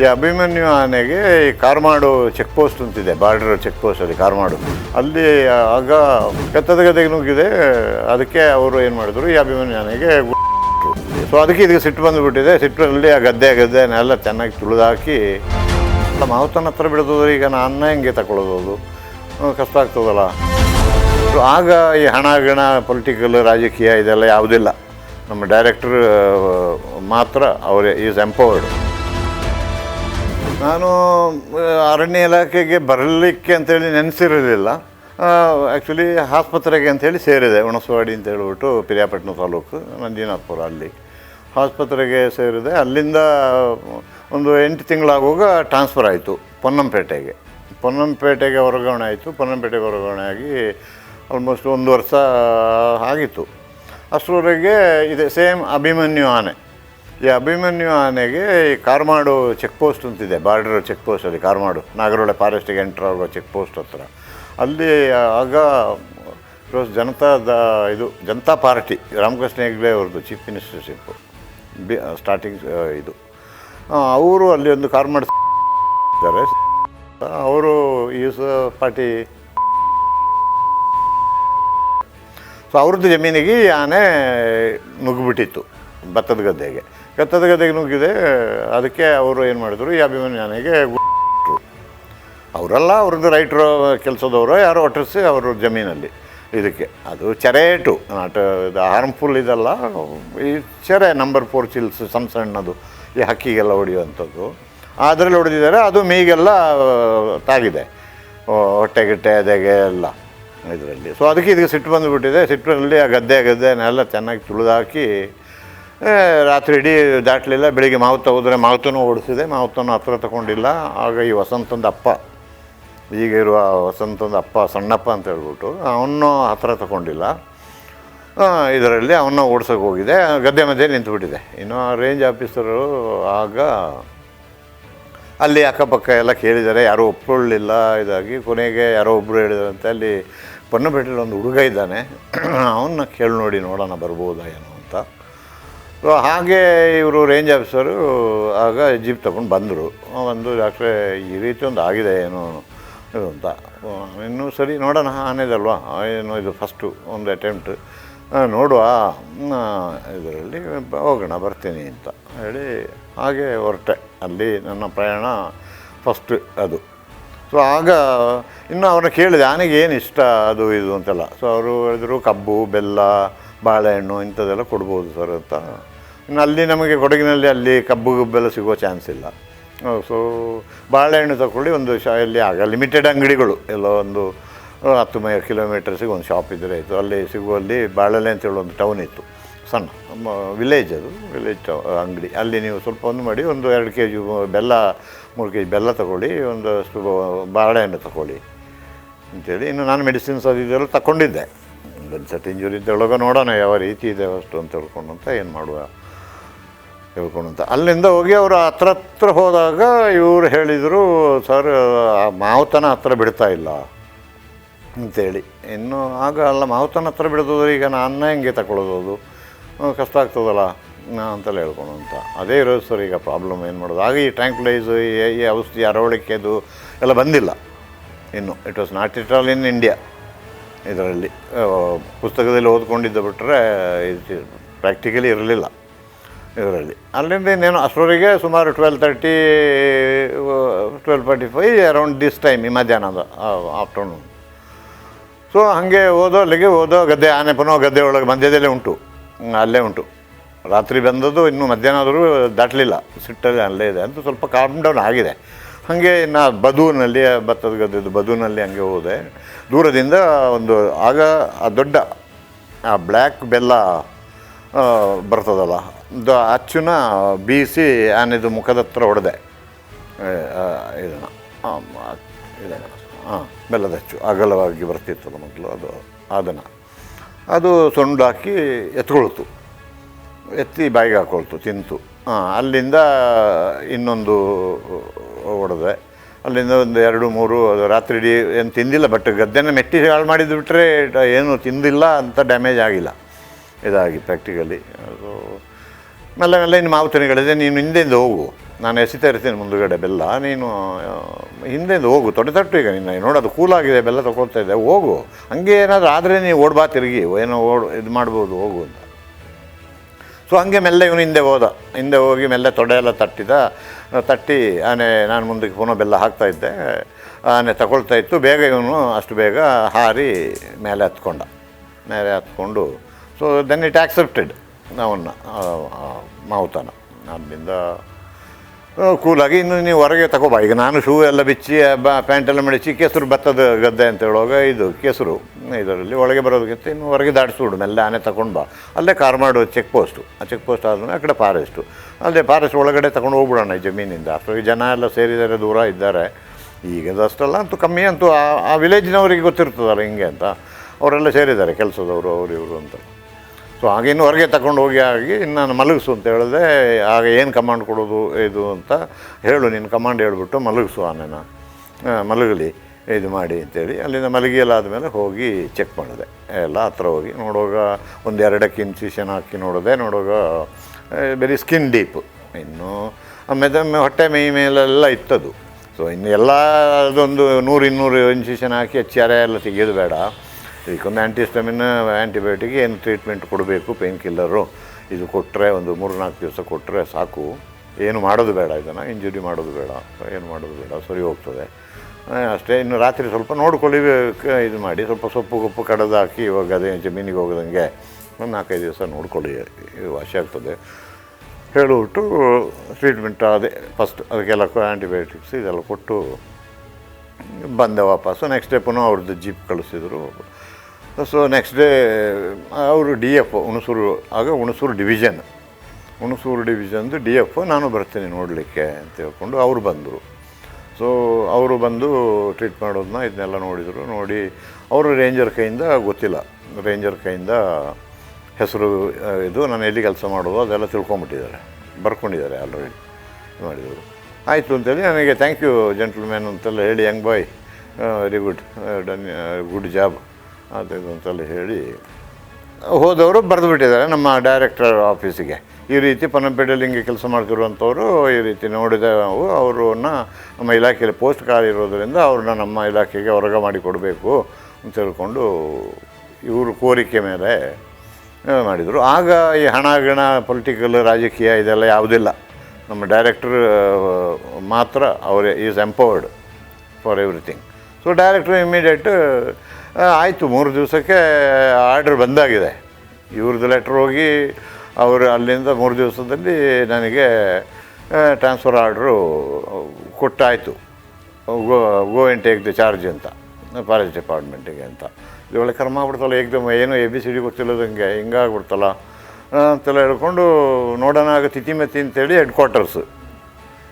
ಈ ಅಭಿಮನ್ಯು ಆನೆಗೆ ಈ ಕಾರ್ಮಾಡು ಚೆಕ್ ಪೋಸ್ಟ್ ಅಂತಿದೆ, ಬಾರ್ಡರ್ ಚೆಕ್ ಪೋಸ್ಟ್ ಅಲ್ಲಿ ಕಾರ್ಮಾಡು. ಅಲ್ಲಿ ಆಗ ಕೆತ್ತದ ಗದ್ದೆಗೆ ನುಗ್ಗಿದೆ, ಅದಕ್ಕೆ ಅವರು ಏನು ಮಾಡಿದ್ರು, ಈ ಅಭಿಮನ್ಯು ಆನೆಗೆ ಸೊ ಅದಕ್ಕೆ ಇದಕ್ಕೆ ಸಿಟ್ಟು ಬಂದುಬಿಟ್ಟಿದೆ. ಸಿಟ್ಟಲ್ಲಿ ಆ ಗದ್ದೆ ಗದ್ದೆನೆಲ್ಲ ಚೆನ್ನಾಗಿ ತುಳಿದಾಕಿ ಮಾವುತನ ಹತ್ರ ಬಿಡೋದು ಈಗ ನಾನು ಹೆಂಗೆ ತಗೊಳ್ಳೋದು ಕಷ್ಟ ಆಗ್ತದಲ್ಲ. ಆಗ ಈ ಹಣ, ಗಣ ಪೊಲಿಟಿಕಲ್ ರಾಜಕೀಯ ಇದೆಲ್ಲ ಯಾವುದಿಲ್ಲ. ನಮ್ಮ ಡೈರೆಕ್ಟರ್ ಮಾತ್ರ ಅವರೇ ಈಸ್ ಎಂಪವರ್ಡ್ ನಾನು ಅರಣ್ಯ ಇಲಾಖೆಗೆ ಬರಲಿಕ್ಕೆ ಅಂತೇಳಿ ನೆನೆಸಿರಲಿಲ್ಲ. ಆ್ಯಕ್ಚುಲಿ ಆಸ್ಪತ್ರೆಗೆ ಅಂಥೇಳಿ ಸೇರಿದೆ, ಹುಣಸವಾಡಿ ಅಂತ ಹೇಳ್ಬಿಟ್ಟು ಪಿರಿಯಾಪಟ್ಟಣ ತಾಲೂಕು ನಂಜೀನಾಥ್ಪುರ ಅಲ್ಲಿ. ಆಸ್ಪತ್ರೆಗೆ ಸೇರಿದೆ, ಅಲ್ಲಿಂದ ಒಂದು ಎಂಟು ತಿಂಗಳಾಗುವಾಗ ಟ್ರಾನ್ಸ್ಫರ್ ಆಯಿತು, ಪೊನ್ನಂಪೇಟೆಗೆ. ಪೊನ್ನಂಪೇಟೆಗೆ ವರ್ಗಾವಣೆ ಆಯಿತು, ಪೊನ್ನಂಪೇಟೆಗೆ ವರ್ಗಾವಣೆ ಆಗಿ ಆಲ್ಮೋಸ್ಟ್ ಒಂದು ವರ್ಷ ಆಗಿತ್ತು. ಅಷ್ಟರವರೆಗೆ ಇದೆ ಸೇಮ್ ಅಭಿಮನ್ಯು ಆನೆ ಈ ಅಭಿಮನ್ಯು ಆನೆಗೆ ಈ ಕಾರ್ಮಾಡು ಚೆಕ್ ಪೋಸ್ಟ್ ಅಂತಿದೆ ಬಾರ್ಡರ್ ಚೆಕ್ ಪೋಸ್ಟ್ ಅಲ್ಲಿ ಕಾರ್ಮಾಡು ನಾಗರಹೊಳೆ ಫಾರೆಸ್ಟಿಗೆ ಎಂಟರ್ ಆಗೋ ಚೆಕ್ ಪೋಸ್ಟ್ ಹತ್ರ. ಅಲ್ಲಿ, ಆಗ ಜನತಾದ ಇದು, ಜನತಾ ಪಾರ್ಟಿ, ರಾಮಕೃಷ್ಣ ಹೆಗ್ಡೆ ಅವ್ರದ್ದು ಚೀಫ್ ಮಿನಿಸ್ಟರ್ಶಿಪ್ ಬಿ ಸ್ಟಾರ್ಟಿಂಗ್ ಇದು. ಅವರು ಅಲ್ಲಿ ಒಂದು ಕಾರ್ಮಾಡ್ ಇದ್ದಾರೆ. ಅವರು ಈಸ್ ಪಾರ್ಟಿ ಸೊ ಅವ್ರದ್ದು ಜಮೀನಿಗೆ ಆನೆ ನುಗ್ಗಿಬಿಟ್ಟಿತ್ತು ಭತ್ತದ ಗದ್ದೆಗೆ. ಭತ್ತದ ಗದ್ದೆಗೆ ನುಗ್ಗಿದೆ, ಅದಕ್ಕೆ ಅವರು ಏನು ಮಾಡಿದ್ರು, ಈ ಅಭಿಮನ್ಯು ಆನೆಗೆ ಗುಟ್ರು ಅವರಲ್ಲ, ಅವ್ರದ್ದು ರೈಟ್ರು, ಕೆಲಸದವರು, ಯಾರೋ ಒಟ್ಟಿಸಿ ಅವ್ರ ಜಮೀನಲ್ಲಿ. ಇದಕ್ಕೆ ಅದು ಚರೇಟು, ನಾಟ್, ಇದು ಹಾರ್ಮ್ಫುಲ್ ಇದಲ್ಲ, ಈ ಚೆರೆ ನಂಬರ್ ಫೋರ್ ಚಿಲ್ಸ್ ಸಣ್ಣ ಸಣ್ಣದು, ಈ ಹಕ್ಕಿಗೆಲ್ಲ ಹೊಡೆಯುವಂಥದ್ದು. ಅದರಲ್ಲಿ ಹೊಡೆದಿದ್ದಾರೆ, ಅದು ಮೀಗೆಲ್ಲ ತಾಗಿದೆ. ಹೊಟ್ಟೆ ಗಿಟ್ಟೆ, ಅದೆಗೆ ಎಲ್ಲ ಇದರಲ್ಲಿ. ಸೊ ಅದಕ್ಕೆ ಇದಕ್ಕೆ ಸಿಟ್ಟು ಬಂದುಬಿಟ್ಟಿದೆ. ಸಿಟ್ಟಿನಲ್ಲಿ ಆ ಗದ್ದೆ, ಗದ್ದೆನೆಲ್ಲ ಚೆನ್ನಾಗಿ ತುಳಿದಾಕಿ ರಾತ್ರಿ ಇಡೀ ದಾಟಲಿಲ್ಲ, ಬೆಳಿಗ್ಗೆ ಮಾವುತ ಹೋದರೆ ಮಾವುತನೂ ಓಡಿಸಿದೆ ಮಾವುತನೂ ಹತ್ರ ತಗೊಂಡಿಲ್ಲ. ಆಗ ಈ ವಸಂತಂದ ಅಪ್ಪ, ಈಗ ಇರುವ ವಸಂತಂದ ಅಪ್ಪ ಸಣ್ಣಪ್ಪ ಅಂತ ಹೇಳ್ಬಿಟ್ಟು ಅವನು ಹತ್ರ ತಗೊಂಡಿಲ್ಲ. ಇದರಲ್ಲಿ ಅವನ್ನ ಓಡ್ಸೋಕೆ ಹೋಗಿದೆ, ಗದ್ದೆ ಮಧ್ಯೆ ನಿಂತುಬಿಟ್ಟಿದೆ. ಇನ್ನು ರೇಂಜ್ ಆಫೀಸರು ಆಗ ಅಲ್ಲಿ ಅಕ್ಕಪಕ್ಕ ಎಲ್ಲ ಕೇಳಿದ್ದಾರೆ, ಯಾರೂ ಒಪ್ಕೊಳ್ಳಿಲ್ಲ. ಇದಾಗಿ ಕೊನೆಗೆ ಯಾರೋ ಒಬ್ಬರು ಹೇಳಿದಂತೆ ಅಲ್ಲಿ ಪೊನ್ನಪೇಟೆಯಲ್ಲಿ ಒಂದು ಹುಡುಗ ಇದ್ದಾನೆ. ಅವನ್ನ ಕೇಳಿ ನೋಡಿ ನೋಡೋಣ, ಬರ್ಬೋದಾ ಏನೋ ಅಂತ. ಸೊ ಹಾಗೆ ಇವರು ರೇಂಜ್ ಆಫೀಸರು ಆಗ ಜೀಪ್ ತಗೊಂಡು ಬಂದರು. ಒಂದು ಡಾಕ್ಟ್ರೆ, ಈ ರೀತಿ ಒಂದು ಆಗಿದೆ, ಏನು ಇದು ಅಂತ. ಇನ್ನೂ ಸರಿ, ನೋಡೋಣ ಆನೆದಲ್ವಾ ಏನು ಇದು ಫಸ್ಟು ಒಂದು ಅಟೆಂಪ್ಟ್ ನೋಡುವ. ಇದರಲ್ಲಿ ಹೋಗೋಣ, ಬರ್ತೀನಿ ಅಂತ ಹೇಳಿ ಹಾಗೆ ಹೊರಟೆ. ಅಲ್ಲಿ ನನ್ನ ಪ್ರಯಾಣ ಫಸ್ಟ್ ಅದು. ಸೊ ಆಗ ಇನ್ನು ಅವ್ರನ್ನ ಕೇಳಿದೆ, ಆನೆಗೆ ಏನು ಇಷ್ಟ, ಅದು, ಇದು ಅಂತೆಲ್ಲ? ಸೊ ಅವರು ಹೇಳಿದ್ರು, ಕಬ್ಬು, ಬೆಲ್ಲ, ಬಾಳೆಹಣ್ಣು ಇಂಥದ್ದೆಲ್ಲ ಕೊಡ್ಬೋದು ಸರ್ ಅಂತ. ಅಲ್ಲಿ ನಮಗೆ ಕೊಡಗಿನಲ್ಲಿ ಅಲ್ಲಿ ಕಬ್ಬು ಗುಬ್ಬೆಲ್ಲ ಸಿಗೋ ಚಾನ್ಸ್ ಇಲ್ಲ. ಸೊ ಬಾಳೆಹಣ್ಣು ತಗೊಳ್ಳಿ ಒಂದು ಶಾ, ಇಲ್ಲಿ ಆಗ ಲಿಮಿಟೆಡ್ ಅಂಗಡಿಗಳು. ಎಲ್ಲೋ ಒಂದು ಹತ್ತು ಮೈ ಕಿಲೋಮೀಟರ್ಸಿಗೆ ಒಂದು ಶಾಪ್ ಇದ್ದರೆ ಆಯಿತು. ಅಲ್ಲಿ ಸಿಗುವಲ್ಲಿ ಬಾಳೆಲೆ ಅಂತೇಳಿ ಒಂದು ಟೌನ್ ಇತ್ತು, ಸಣ್ಣ ವಿಲೇಜ್ ಅದು ವಿಲೇಜ್ ಅಂಗಡಿ. ಅಲ್ಲಿ ನೀವು ಸ್ವಲ್ಪ ಒಂದು ಮಾಡಿ ಒಂದು ಎರಡು ಕೆ ಜಿ ಬೆಲ್ಲ, ಮೂರು ಕೆ ಜಿ ಬೆಲ್ಲ ತಗೊಳ್ಳಿ ಒಂದಷ್ಟು ಬಾಳೆಹಣ್ಣು ತಗೊಳ್ಳಿ ಅಂತೇಳಿ. ಇನ್ನು ನಾನು ಮೆಡಿಸಿನ್ಸ್ ಅದು ಇದೆಲ್ಲ ತಗೊಂಡಿದ್ದೆ ಒಂದು ಸೆಟ್ ಇಂಜುರಿ ಇದ್ದೊಳಗೆ ನೋಡೋಣ ಯಾವ ರೀತಿ ಇದೆ, ಅಷ್ಟು ಅಂತ ಹೇಳ್ಕೊಂಡು ಅಂತ ಏನು ಮಾಡುವ. ಹೇಳ್ಕೊಂಡು ಅಂತ ಅಲ್ಲಿಂದ ಹೋಗಿ ಅವರು ಹತ್ರ ಹತ್ರ ಹೋದಾಗ ಇವರು ಹೇಳಿದರು, ಸರ್, ಆ ಮಾವುತನ ಹತ್ರ ಬಿಡ್ತಾ ಇಲ್ಲ. ಅಂತೇಳಿ. ಇನ್ನು ಆಗ ಅಲ್ಲ, ಮಾವುತನ ಹತ್ರ ಬಿಡೋದು ಈಗ ನಾನು ಹೆಂಗೆ ತಗೊಳ್ಳೋದು ಕಷ್ಟ ಆಗ್ತದಲ್ಲ, ನಾ ಹೇಳ್ಕೊಂಡು ಅಂತ ಅದೇ ಇರೋದು ಸರ್, ಈಗ ಪ್ರಾಬ್ಲಮ್ ಏನು ಮಾಡೋದು? ಆಗ ಈ ಟ್ಯಾಂಕ್ಲೈಸು ಈ ಔಷಧಿ ಅರವಳಿಕೆದು ಎಲ್ಲ ಬಂದಿಲ್ಲ. ಇನ್ನು it was not it all in India ಇದರಲ್ಲಿ ಪುಸ್ತಕದಲ್ಲಿ ಓದ್ಕೊಂಡಿದ್ದು ಬಿಟ್ಟರೆ ಇದು ಪ್ರಾಕ್ಟಿಕಲಿ ಇರಲಿಲ್ಲ. ಇದರಲ್ಲಿ. ಅಲ್ಲಿಂದ ಇನ್ನೇನು ಅಷ್ಟರವರೆಗೆ ಸುಮಾರು twelve thirty twelve forty five around this time ಈ ಮಧ್ಯಾಹ್ನದ ಆಫ್ಟರ್ನೂನ್ ಸೊ ಹಾಗೆ ಓದೋ ಅಲ್ಲಿಗೆ ಓದೋ ಗದ್ದೆ, ಆನೆ ಪುನಃ ಗದ್ದೆ ಒಳಗೆ ಮಧ್ಯದಲ್ಲೇ ಉಂಟು. ಅಲ್ಲೇ ಉಂಟು. ರಾತ್ರಿ ಬಂದದ್ದು ಇನ್ನೂ ಮಧ್ಯಾಹ್ನ ಆದರೂ ದಾಟಲಿಲ್ಲ. ಸಿಟ್ಟಲ್ಲಿ ಅಲ್ಲೇ ಇದೆ ಅಂತ ಸ್ವಲ್ಪ ಕಾಮ್ ಡೌನ್ ಆಗಿದೆ. ಹಾಗೆ ಇನ್ನು ಬದೂನಲ್ಲಿ ಭತ್ತದ ಗದ್ದೆದು ಬದೂನಲ್ಲಿ ಹಂಗೆ ಹೋದೆ. ದೂರದಿಂದ ಒಂದು ಆಗ, ಆ ದೊಡ್ಡ, ಆ ಬ್ಲ್ಯಾಕ್ ಬೆಲ್ಲ ಬರ್ತದಲ್ಲ ಅದು ಅಚ್ಚುನ ಬೀಸಿ ಆನೆದು ಮುಖದ ಹತ್ರ ಹೊಡೆದೆ ಇದನ್ನು. ಇದನ್ನು. ಹಾಂ ಬೆಲ್ಲದ ಅಚ್ಚು ಅಗಲವಾಗಿ ಬರ್ತಿತ್ತು ಮೊದಲು ಅದು, ಅದನ್ನು. ಅದು ಸೊಂಡು ಹಾಕಿ ಎತ್ಕೊಳ್ತು. ಎತ್ತಿ ಬಾಯಿಗೆ ಹಾಕೊಳ್ತು, ತಿಂತು. ಹಾಂ ಅಲ್ಲಿಂದ ಇನ್ನೊಂದು ಹೊಡೆದೆ. ಅಲ್ಲಿಂದ ಒಂದು ಎರಡು, ಮೂರು, ಅದು ರಾತ್ರಿ ಇಡೀ ಏನು ತಿಂದಿಲ್ಲ ಬಟ್ ಗದ್ದೆನ ಮೆಟ್ಟಿ ಹಾಳು ಮಾಡಿದ್ದು ಬಿಟ್ಟರೆ ಏನು ತಿಂದಿಲ್ಲ ಅಂತ ಡ್ಯಾಮೇಜ್ ಆಗಿಲ್ಲ. ಇದಾಗಿ ಪ್ರಾಕ್ಟಿಕಲಿ ಅದು ಮೆಲ್ಲ ಮೆಲ್ಲ ಇನ್ನು ಮಾವುತನಿಗಳಿದೆ ನೀನು ಹಿಂದೆಂದು ಹೋಗು. ನಾನು ಎಸಿತಾ ಇರ್ತೀನಿ ಮುಂದುಗಡೆ ಬೆಲ್ಲ. ನೀನು ಹಿಂದೆಯಿಂದ ಹೋಗು. ತೊಡೆ ತಟ್ಟು ಈಗ ನಿನ್ನ. ನೋಡೋದು ಕೂಲಾಗಿದೆ ಬೆಲ್ಲ ತೊಗೊಳ್ತಾ ಇದೆ. ಹೋಗು. ಹಂಗೆ ಏನಾದರೂ ಆದರೆ ನೀವು ಓಡ್ಬಾ ತಿರುಗಿ. ಏನೋ ಓಡ್, ಇದು ಮಾಡ್ಬೋದು, ಹೋಗು ಅಂತ. ಸೊ ಹಂಗೆ ಮೆಲ್ಲ ಇವನು ಹಿಂದೆ ಹೋದ. ಹಿಂದೆ ಹೋಗಿ ಮೆಲ್ಲ ತೊಡೆ ಎಲ್ಲ ತಟ್ಟಿದ. ತಟ್ಟಿ, ಆನೆ, ನಾನು ಮುಂದಕ್ಕೆ ಪುನಃ ಬೆಲ್ಲ ಹಾಕ್ತಾ ಇದ್ದೆ. ಆನೆ ತಗೊಳ್ತಾ ಇತ್ತು. ಬೇಗ ಇವನು ಅಷ್ಟು ಬೇಗ ಹಾರಿ ಮೇಲೆ ಹತ್ಕೊಂಡ. ಮೇಲೆ ಹತ್ಕೊಂಡು. ಸೊ ದೆನ್ ಇಟ್ ಆಕ್ಸೆಪ್ಟೆಡ್ ಅವನ್ನ ಮಾವುತನ. ನಮ್ಮಿಂದ ಕೂಲಾಗಿ ಇನ್ನು ನೀವು ಹೊರಗೆ ತಗೋಬಾ. ಈಗ ನಾನು ಶೂ ಎಲ್ಲ ಬಿಚ್ಚಿ ಬ ಪ್ಯಾಂಟ್ ಎಲ್ಲ ಮಡಿಚಿ, ಕೆಸರು ಭತ್ತದ ಗದ್ದೆ ಅಂತ ಹೇಳುವಾಗ ಇದು ಕೆಸರು. ಇದರಲ್ಲಿ ಒಳಗೆ ಬರೋದಕ್ಕಿಂತ ಇನ್ನು ಹೊರಗೆ ದಾಟಿಸ್ಬಿಡು ಮೆಲ್ಲ ಆನೆ ತಗೊಂಡು ಬಾ. ಅಲ್ಲೇ ಕಾರ್ಮಾಡು ಚೆಕ್ ಪೋಸ್ಟು ಆ ಚೆಕ್ ಪೋಸ್ಟ್ ಆದಮೇಲೆ ಆ ಕಡೆ ಫಾರೆಸ್ಟು ಅಲ್ಲೇ ಫಾರೆಸ್ಟ್ ಒಳಗಡೆ ತಗೊಂಡು ಹೋಗ್ಬಿಡೋಣ ಈ ಜಮೀನಿಂದ. ಅಷ್ಟೊಂದು ಜನ ಎಲ್ಲ ಸೇರಿದ್ದಾರೆ ದೂರ ಇದ್ದಾರೆ. ಈಗದಷ್ಟಲ್ಲ ಅಂತೂ ಕಮ್ಮಿ ಅಂತೂ ಆ ವಿಲೇಜಿನವರಿಗೆ ಗೊತ್ತಿರ್ತದಲ್ಲ, ಹಿಂಗೆ ಅಂತ. ಅವರೆಲ್ಲ ಸೇರಿದ್ದಾರೆ, ಕೆಲಸದವರು, ಅವರು, ಇವರು ಅಂತ. ಸೊ ಇನ್ನು ಹೊರಗೆ ತಗೊಂಡು ಹೋಗಿ ಆಗಿ ನಾನು ಮಲಗಿಸು ಅಂತ ಹೇಳಿದೆ. ಆಗ ಏನು ಕಮಾಂಡ್ ಕೊಡೋದು, ಇದು ಅಂತ ಹೇಳು ನಿನ್ನ ಕಮಾಂಡ್ ಹೇಳ್ಬಿಟ್ಟು ಮಲಗಿಸು ಆನೆನ ಮಲಗಲಿ, ಇದು ಮಾಡಿ ಅಂತೇಳಿ ಅಲ್ಲಿಂದ ಮಲಗಿ ಎಲ್ಲ ಆದಮೇಲೆ ಹೋಗಿ ಚೆಕ್ ಮಾಡಿದೆ. ಎಲ್ಲ ಹತ್ರ ಹೋಗಿ ನೋಡುವಾಗ ಒಂದು ಎರಡಕ್ಕೆ ಇನ್ಸಿಷನ್ ಹಾಕಿ ನೋಡಿದೆ ನೋಡುವಾಗ ಬರೀ ಸ್ಕಿನ್ ಡೀಪ್ ಇನ್ನು ಆಮೇಲೆ ಹೊಟ್ಟೆ ಮೈ ಮೇಲೆಲ್ಲ ಇತ್ತದು. ಸೊ ಇನ್ನು ಎಲ್ಲ ಅದೊಂದು ನೂರು ಇನ್ನೂರು ಇನ್ಸಿಷನ್ ಹಾಕಿ ಎಚ್ ಆರ್ ಎಲ್ಲ ತೆಗೆಯೋದು ಬೇಡ. ಇದಕ್ಕೊಂದು ಆ್ಯಂಟಿಸ್ಟಮಿನ ಆ್ಯಂಟಿಬಯೋಟಿಕ್ ಏನು ಟ್ರೀಟ್ಮೆಂಟ್ ಕೊಡಬೇಕು ಪೇನ್ ಕಿಲ್ಲರು ಇದು ಕೊಟ್ಟರೆ ಒಂದು ಮೂರು ನಾಲ್ಕು ದಿವಸ ಕೊಟ್ಟರೆ ಸಾಕು. ಏನು ಮಾಡೋದು ಬೇಡ ಇದನ್ನು ಇಂಜುರಿ ಮಾಡೋದು ಬೇಡ, ಏನು ಮಾಡೋದು ಬೇಡ, ಸರಿ ಹೋಗ್ತದೆ. ಅಷ್ಟೇ, ಇನ್ನು ರಾತ್ರಿ ಸ್ವಲ್ಪ ನೋಡ್ಕೊಳ್ಳಿ ಇದು ಮಾಡಿ, ಸ್ವಲ್ಪ ಸೊಪ್ಪು ಗೊಪ್ಪು ಕಡದು ಹಾಕಿ ಇವಾಗ ಅದೇ ಜಮೀನಿಗೆ ಹೋಗೋದಂಗೆ ಒಂದು ನಾಲ್ಕೈದು ದಿವಸ ನೋಡ್ಕೊಳ್ಳಿ ವಾಸಿ ಆಗ್ತದೆ. ಹೇಳಿಬಿಟ್ಟು ಟ್ರೀಟ್ಮೆಂಟ್ ಅದೇ ಫಸ್ಟ್ ಅದಕ್ಕೆಲ್ಲ ಆ್ಯಂಟಿಬಯೋಟಿಕ್ಸ್ ಇದೆಲ್ಲ ಕೊಟ್ಟು ಬಂದೆ ವಾಪಸ್ಸು. ನೆಕ್ಸ್ಟ್ ಡೇ ಪುನಃ ಅವ್ರದ್ದು ಜೀಪ್ ಕಳಿಸಿದ್ರು. ಸೊ ನೆಕ್ಸ್ಟ್ ಡೇ ಅವರು ಡಿ ಎಫ್ ಹುಣಸೂರು ಆಗ ಹುಣಸೂರು ಡಿವಿಷನ್ ಹುಣಸೂರು ಡಿವಿಷನ್ದು ಡಿ ಎಫ್ ನಾನು ಬರ್ತೀನಿ ನೋಡಲಿಕ್ಕೆ ಅಂತ ಹೇಳ್ಕೊಂಡು ಅವರು ಬಂದರು. ಸೊ ಅವರು ಬಂದು ಟ್ರೀಟ್ ಮಾಡೋದನ್ನ ಇದನ್ನೆಲ್ಲ ನೋಡಿದರು. ನೋಡಿ, ಅವರು ರೇಂಜರ್ ಕೈಯಿಂದ ಗೊತ್ತಿಲ್ಲ. ರೇಂಜರ್ ಕೈಯಿಂದ ಹೆಸರು, ಇದು ನಾನು ಎಲ್ಲಿ ಕೆಲಸ ಮಾಡೋದು ಅದೆಲ್ಲ ತಿಳ್ಕೊಂಬಿಟ್ಟಿದ್ದಾರೆ. ಬರ್ಕೊಂಡಿದ್ದಾರೆ ಆಲ್ರೆಡಿ ಮಾಡಿದರು. ಆಯಿತು ಅಂತೇಳಿ ನನಗೆ ಥ್ಯಾಂಕ್ ಯು ಜೆಂಟಲ್ಮ್ಯಾನ್ ಅಂತೆಲ್ಲ ಹೇಳಿ young boy very good done good job ಅದು ಹೇಳಿ, ಹೋದವರು ಬರೆದು ಬಿಟ್ಟಿದ್ದಾರೆ ನಮ್ಮ ಡೈರೆಕ್ಟರ್ ಆಫೀಸಿಗೆ ಈ ರೀತಿ ಪನಂಪೇಟೆಯಲ್ಲಿ ಹಿಂಗೆ ಕೆಲಸ ಮಾಡ್ತಿರುವಂಥವ್ರು ಈ ರೀತಿ ನೋಡಿದ ನಾವು ಅವ್ರನ್ನ ನಮ್ಮ ಇಲಾಖೆಯಲ್ಲಿ ಪೋಸ್ಟ್ ಖಾಲಿ ಇರೋದರಿಂದ ಅವ್ರನ್ನ ನಮ್ಮ ಇಲಾಖೆಗೆ ಹೊರಗ ಮಾಡಿ ಕೊಡಬೇಕು ಅಂತ ಹೇಳ್ಕೊಂಡು ಇವರು ಕೋರಿಕೆ ಮೇಲೆ ಮಾಡಿದರು. ಆಗ ಈ ಹಣ ಗಣ ಪೊಲಿಟಿಕಲ್ ರಾಜಕೀಯ ಇದೆಲ್ಲ ಯಾವುದಿಲ್ಲ. ನಮ್ಮ ಡೈರೆಕ್ಟರ್ ಮಾತ್ರ ಅವರೇ is empowered for everything so director immediate ಆಯಿತು ಮೂರು ದಿವಸಕ್ಕೆ ಆರ್ಡ್ರ್ ಬಂದಾಗಿದೆ. ಇವ್ರದ್ದು ಲೆಟ್ರ್ ಹೋಗಿ ಅವರು ಅಲ್ಲಿಂದ ಮೂರು ದಿವಸದಲ್ಲಿ ನನಗೆ transfer order ಕೊಟ್ಟಾಯಿತು. Go go and take the charge ಅಂತ ಫಾರೆಸ್ಟ್ ಡಿಪಾರ್ಟ್ಮೆಂಟಿಗೆ ಅಂತ. ಇದೊಳ್ಳೆ ಕರ್ಮ ಆಗ್ಬಿಡ್ತಲ್ಲ ಏಕ್ದಮ್ ಏನು ಎ ಬಿ ಸಿ ಡಿ ಗೊತ್ತಿಲ್ಲದಂಗೆ ಹಿಂಗಾಗ್ಬಿಡ್ತಲ್ಲ. ಆ, ಅಂತೆಲ್ಲ ಹೇಳ್ಕೊಂಡು ನೋಡೋಣ ಆಗ ತಿಥಿಮತಿ ಅಂತೇಳಿ head quarters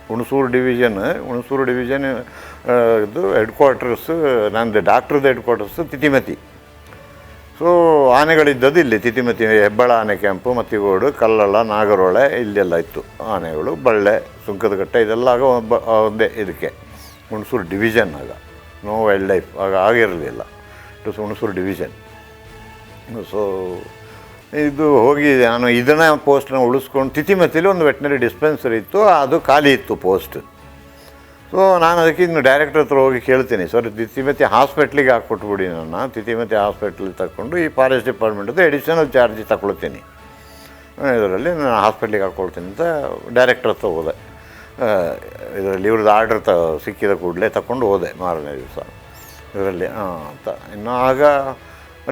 Hunsur division Hunsur division ಇದು ಹೆಡ್ ಕ್ವಾರ್ಟರ್ಸ್ ನಂದು ಡಾಕ್ಟ್ರದ್ದು ಹೆಡ್ ಕ್ವಾರ್ಟರ್ಸ್ ತಿತಿಮತಿ ಸೊ ಆನೆಗಳಿದ್ದದ್ದು ಇಲ್ಲಿ ತಿತಿಮತಿ ಹೆಬ್ಬಾಳ ಆನೆ ಕ್ಯಾಂಪು, ಮತ್ತಿಗೋಡು ಕಲ್ಲಳ ನಾಗರೊಳೆ, ಇಲ್ಲೆಲ್ಲ ಇತ್ತು ಆನೆಗಳು, ಬಳ್ಳೆ ಸುಂಕದಕಟ್ಟೆ ಇದೆಲ್ಲ ಆಗ ಒಂದೇ ಇದಕ್ಕೆ, ಹುಣಸೂರು ಡಿವಿಷನ್ ಆಗ. ನೋ ವೈಲ್ಡ್ ಲೈಫ್ ಆಗ ಆಗಿರಲಿಲ್ಲ. It Hunsur division. ಸೊ ಇದು ಹೋಗಿ ನಾನು ಇದನ್ನ ಪೋಸ್ಟನ್ನ ಉಳಿಸ್ಕೊಂಡು ತಿಥಿಮತಿಲಿ ಒಂದು ವೆಟ್ನರಿ ಡಿಸ್ಪೆನ್ಸರಿ ಇತ್ತು, ಅದು ಖಾಲಿ ಇತ್ತು ಪೋಸ್ಟ್ ಸೊ ನಾನು ಅದಕ್ಕೆ ಇನ್ನು ಡೈರೆಕ್ಟರ್ ಹತ್ರ ಹೋಗಿ ಕೇಳ್ತೀನಿ. ಸರ್ ತಿಥಿಮತಿ ಹಾಸ್ಪಿಟ್ಲಿಗೆ ಹಾಕ್ಕೊಟ್ಬಿಡಿ ನನ್ನ. ತಿತಿಮತಿ ಹಾಸ್ಪಿಟ್ಲಿಗೆ ತಗೊಂಡು ಈ ಫಾರೆಸ್ಟ್ ಡಿಪಾರ್ಟ್ಮೆಂಟದ್ದು ಎಡಿಷನಲ್ ಚಾರ್ಜ್ ತಗೊಳ್ತೀನಿ. ಇದರಲ್ಲಿ ನಾನು ಹಾಸ್ಪಿಟ್ಲಿಗೆ ಹಾಕ್ಕೊಳ್ತೀನಿ ಅಂತ ಡೈರೆಕ್ಟರ್ ಹತ್ರ ಹೋದೆ. ಇದರಲ್ಲಿ ಇವ್ರದ್ದು ಆರ್ಡ್ರ್ ತ ಸಿಕ್ಕಿದ ಕೂಡಲೇ ತಗೊಂಡು ಹೋದೆ ಮಾರನೇ ದಿವಸ. ಇದರಲ್ಲಿ, ಹಾಂ, ಅಂತ. ಇನ್ನು ಆಗ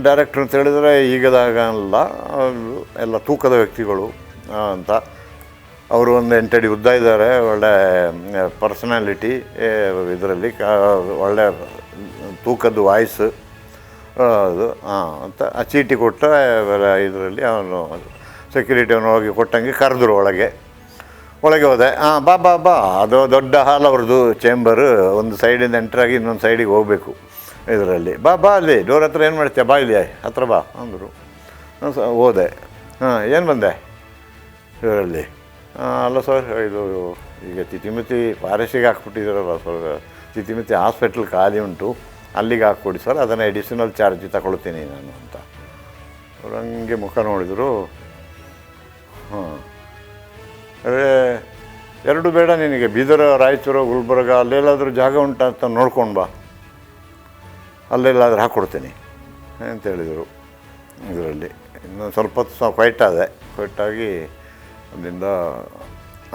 ಡೈರೆಕ್ಟ್ರ್ ಅಂತ ಹೇಳಿದರೆ ಈಗದಾಗ ಅಲ್ಲ ಎಲ್ಲ ತೂಕದ ವ್ಯಕ್ತಿಗಳು ಅಂತ. ಅವರು ಒಂದು ಎಂಟಡಿ ಉದ್ದ ಇದ್ದಾರೆ, ಒಳ್ಳೆ ಪರ್ಸನಾಲಿಟಿ ಇದರಲ್ಲಿ ಒಳ್ಳೆ ತೂಕದ್ದು ವಾಯ್ಸ್ ಅದು ಅಂತ. ಆ ಚೀಟಿ ಕೊಟ್ಟ ಇದರಲ್ಲಿ ಅವನು ಸೆಕ್ಯೂರಿಟಿ ಅವನು ಹೋಗಿ ಕೊಟ್ಟಂಗೆ ಕರೆದ್ರು ಒಳಗೆ. ಒಳಗೆ ಹೋದೆ. ಹಾಂ ಬಾ ಬಾ ಬಾ. ಅದು ದೊಡ್ಡ ಹಾಲ್ ಅವ್ರದ್ದು ಚೇಂಬರು ಒಂದು ಸೈಡಿಂದ ಎಂಟ್ರಾಗಿ ಇನ್ನೊಂದು ಸೈಡಿಗೆ ಹೋಗಬೇಕು. ಇದರಲ್ಲಿ. ಬಾ ಬಾ ಅಲ್ಲಿ, ಡೋರ್ ಹತ್ರ ಏನು ಮಾಡ್ತೀಯ? ಬಾ ಇಲ್ಲಿ, ಹತ್ರ ಬಾ, ಅಂದರು. ನಾನು ಸ, ಹೋದೆ. ಹಾಂ, ಏನು ಬಂದೆ? ಇದರಲ್ಲಿ. ಅಲ್ಲ ಸರ್ ಇದು, ಈಗ ತಿತಿಮಿತಿ ಫಾರೆಸ್ಟಿಗೆ ಹಾಕ್ಬಿಟ್ಟಿದ್ದಾರಲ್ಲ ಸರ್ ತಿತಿಮಿತಿ ಹಾಸ್ಪಿಟ್ಲ್ ಖಾಲಿ ಉಂಟು. ಅಲ್ಲಿಗೆ ಹಾಕ್ಕೊಡಿ ಸರ್ ಅದನ್ನು ಎಡಿಷನಲ್ ಚಾರ್ಜ್ ತಗೊಳ್ತೀನಿ ನಾನು ಅಂತ. ಅವ್ರು ಹಂಗೆ ಮುಖ ನೋಡಿದರು. ಹಾಂ. ಅರೆ ಎರಡು ಬೇಡ ನಿನಗೆ, ಬೀದರ, ರಾಯಚೂರು, ಗುಲ್ಬರ್ಗ, ಅಲ್ಲೆಲ್ಲಾದರೂ ಜಾಗ ಉಂಟಾ ಅಂತ ನೋಡ್ಕೊಂಡು ಬಾ. ಅಲ್ಲೆಲ್ಲಾದ್ರೂ ಹಾಕ್ಕೊಡ್ತೀನಿ, ಅಂತ ಹೇಳಿದರು ಇದರಲ್ಲಿ. ಇನ್ನೊಂದು ಸ್ವಲ್ಪ ಹೊತ್ತು ಆದೆ. ಕ್ವೈಟ್ ಆಗಿ ಅಲ್ಲಿಂದ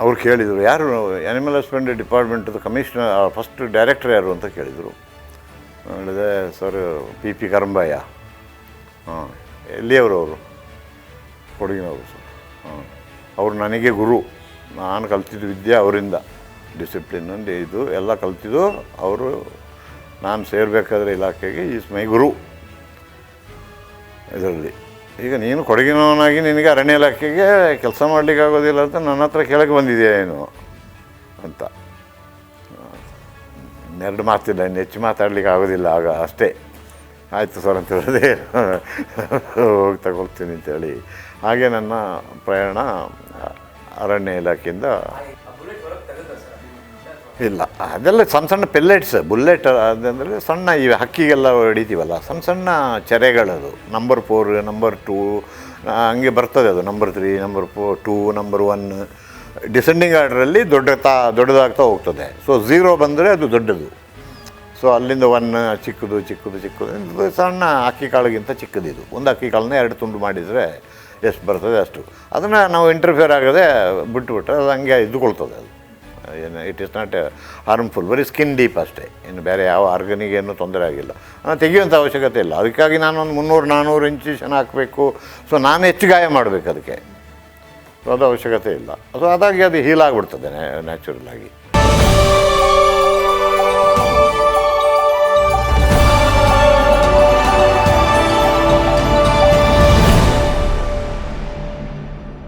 ಅವ್ರು ಕೇಳಿದರು, ಯಾರು ಆ್ಯನಿಮಲ್ ಹಸ್ಬೆಂಡ್ರಿ ಡಿಪಾರ್ಟ್ಮೆಂಟ್ದು ಕಮಿಷನರ್ ಫಸ್ಟ್ ಡೈರೆಕ್ಟರ್ ಯಾರು? ಅಂತ ಕೇಳಿದರು. ಹೇಳಿದೆ, ಸರ್ ಪಿ ಪಿ ಕರಂಬಯ್ಯ. ಹಾಂ, ಎಲ್ಲಿಯವರು ಅವರು? ಕೊಡಗಿನವರು, ಸರ್. ಹಾಂ, ಅವರು ನನಗೆ ಗುರು. ನಾನು ಕಲ್ತಿದ್ದು ವಿದ್ಯೆ ಅವರಿಂದ. ಡಿಸಿಪ್ಲಿನ್ ಅಂದರೆ ಇದು ಎಲ್ಲ ಕಲ್ತಿದ್ದು ಅವರು ನಾನು ಸೇರಬೇಕಾದ್ರೆ ಇಲಾಖೆಗೆ ಈಸ್ ಮೈ ಗುರು. ಇದರಲ್ಲಿ. ಈಗ ನೀನು ಕೊಡಗಿನವನಾಗಿ ನಿನಗೆ ಅರಣ್ಯ ಇಲಾಖೆಗೆ ಕೆಲಸ ಮಾಡಲಿಕ್ಕೆ ಆಗೋದಿಲ್ಲ ಅಂತ ನನ್ನ ಹತ್ರ ಕೇಳಕ್ಕೆ ಬಂದಿದೆಯಾ ಏನು? ಅಂತ. ಇನ್ನೆರಡು ಮಾತಿಲ್ಲ, ಇನ್ನು ಹೆಚ್ಚು ಮಾತಾಡಲಿಕ್ಕೆ ಆಗೋದಿಲ್ಲ ಆಗ ಅಷ್ಟೇ. ಆಯಿತು ಸರ್ ಅಂತ ಹೇಳಿದೆ. ಹೋಗಿ ತಗೊಳ್ತೀನಿ ಅಂತೇಳಿ. ಹಾಗೆ ನನ್ನ ಪ್ರಯಾಣ ಅರಣ್ಯ ಇಲಾಖೆಯಿಂದ ಇಲ್ಲ, ಅದೆಲ್ಲ ಸಣ್ಣ ಸಣ್ಣ ಪೆಲ್ಲೆಟ್ಸ್ ಬುಲ್ಲೆಟ್ ಅದಂದರೆ ಸಣ್ಣ ಈ ಹಕ್ಕಿಗೆಲ್ಲ ಹೊಡಿತೀವಲ್ಲ, ಸಣ್ಣ ಸಣ್ಣ ಚೆರೆಗಳದು. ನಂಬರ್ ಫೋರ್ ನಂಬರ್ ಟೂ ಹಂಗೆ ಬರ್ತದೆ ಅದು. Number three number four two number one descending ಆರ್ಡ್ರಲ್ಲಿ ದೊಡ್ಡ ತಾ ದೊಡ್ಡದಾಗ್ತಾ ಹೋಗ್ತದೆ. ಸೊ ಝೀರೋ ಬಂದರೆ ಅದು ದೊಡ್ಡದು. ಸೊ ಅಲ್ಲಿಂದ ಒನ್ ಚಿಕ್ಕದು ಚಿಕ್ಕದು ಚಿಕ್ಕದು ಸಣ್ಣ ಅಕ್ಕಿ ಕಾಳಿಗಿಂತ ಚಿಕ್ಕದಿದು ಒಂದು ಅಕ್ಕಿ ಕಾಳನ್ನ ಎರಡು ತುಂಡು ಮಾಡಿದರೆ ಎಷ್ಟು ಬರ್ತದೆ ಅಷ್ಟು. ಅದನ್ನು ನಾವು ಇಂಟರ್ಫಿಯರ್ ಆಗದೆ ಬಿಟ್ಟುಬಿಟ್ರೆ ಅದು ಹಂಗೆ ಇದ್ದುಕೊಳ್ತದೆ ಅದು. ಇಟ್ ಇಸ್ ನಾಟ್ ಹಾರ್ಮ್ಫುಲ್ ಬರೀ ಸ್ಕಿನ್ ಡೀಪ್ ಅಷ್ಟೇ. ಇನ್ನು ಬೇರೆ ಯಾವ ಆರ್ಗನಿಗೆ ಏನು ತೊಂದರೆ ಆಗಿಲ್ಲ. ತೆಗೆಯುವಂಥ ಅವಶ್ಯಕತೆ ಇಲ್ಲ. ಅದಕ್ಕಾಗಿ ನಾನು ಒಂದು ಮುನ್ನೂರು ನಾನ್ನೂರು ಇಂಚಿಷನ್ ಹಾಕಬೇಕು. ಸೊ ನಾನು ಹೆಚ್ಚು ಗಾಯ ಮಾಡಬೇಕು ಅದಕ್ಕೆ. ಸೊ ಅದು ಅವಶ್ಯಕತೆ ಇಲ್ಲ. ಸೊ ಅದಾಗಿ ಅದು ಹೀಲ್ ಆಗಿಬಿಡ್ತದೆ ನ್ಯಾಚುರಲ್ ಆಗಿ.